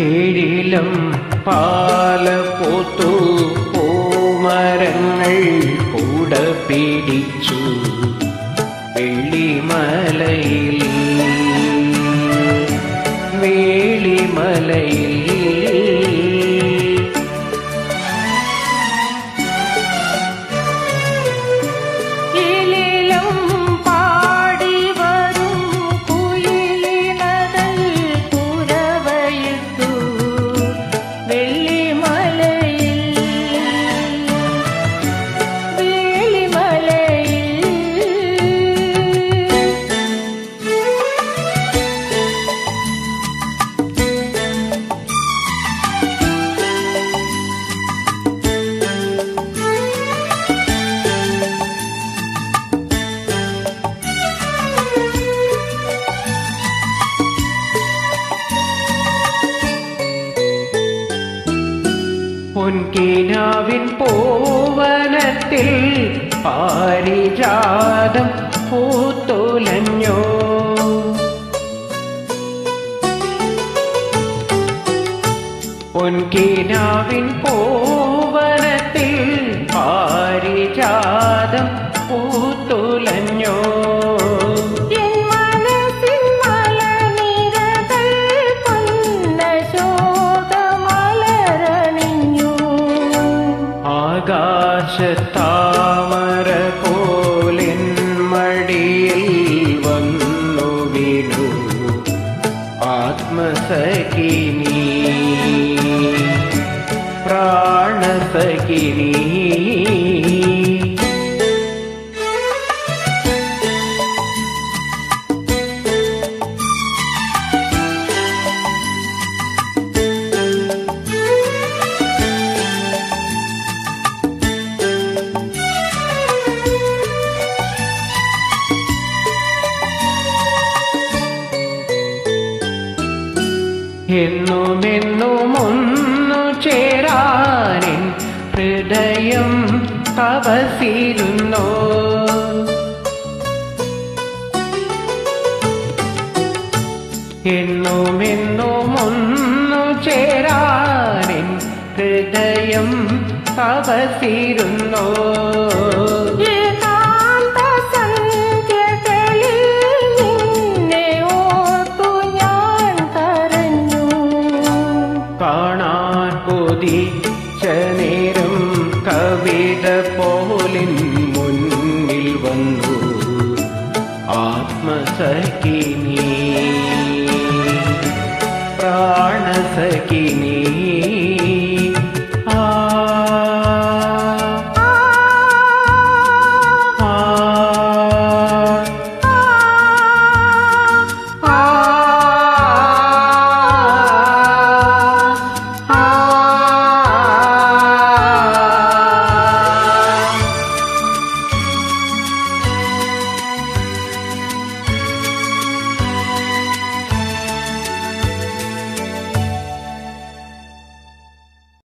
ഏഴിലും പാലപൂത്തു പൂമരങ്ങൾ കൂട പിടിച്ചു വെള്ളിമലയിൽ വേളിമലയിൽ പൊൻകിനാവിൻ പോവനത്തിൽ പാരിജാതം പൂത്തുലഞ്ഞോ. പൊൻകിനാവിൻ പോവനത്തിൽ പാരിജാതം പൂത്തുലഞ്ഞോ. ആകാശത്താമര പോലിൻ മടിയിൽ വന്നു വിടു. ആത്മസഖിനി പ്രാണസഖിനി. എന്നുമെന്നും ചേരാനിൻ ഹൃദയം തപസിരുന്നോ എന്നുമെന്നും ചേരാനിൻ ഹൃദയം തപസിരുന്നോ കവിത പോലിൻ മുന്നിൽ വന്നു. ആത്മസഖിനി പ്രാണസഖിനി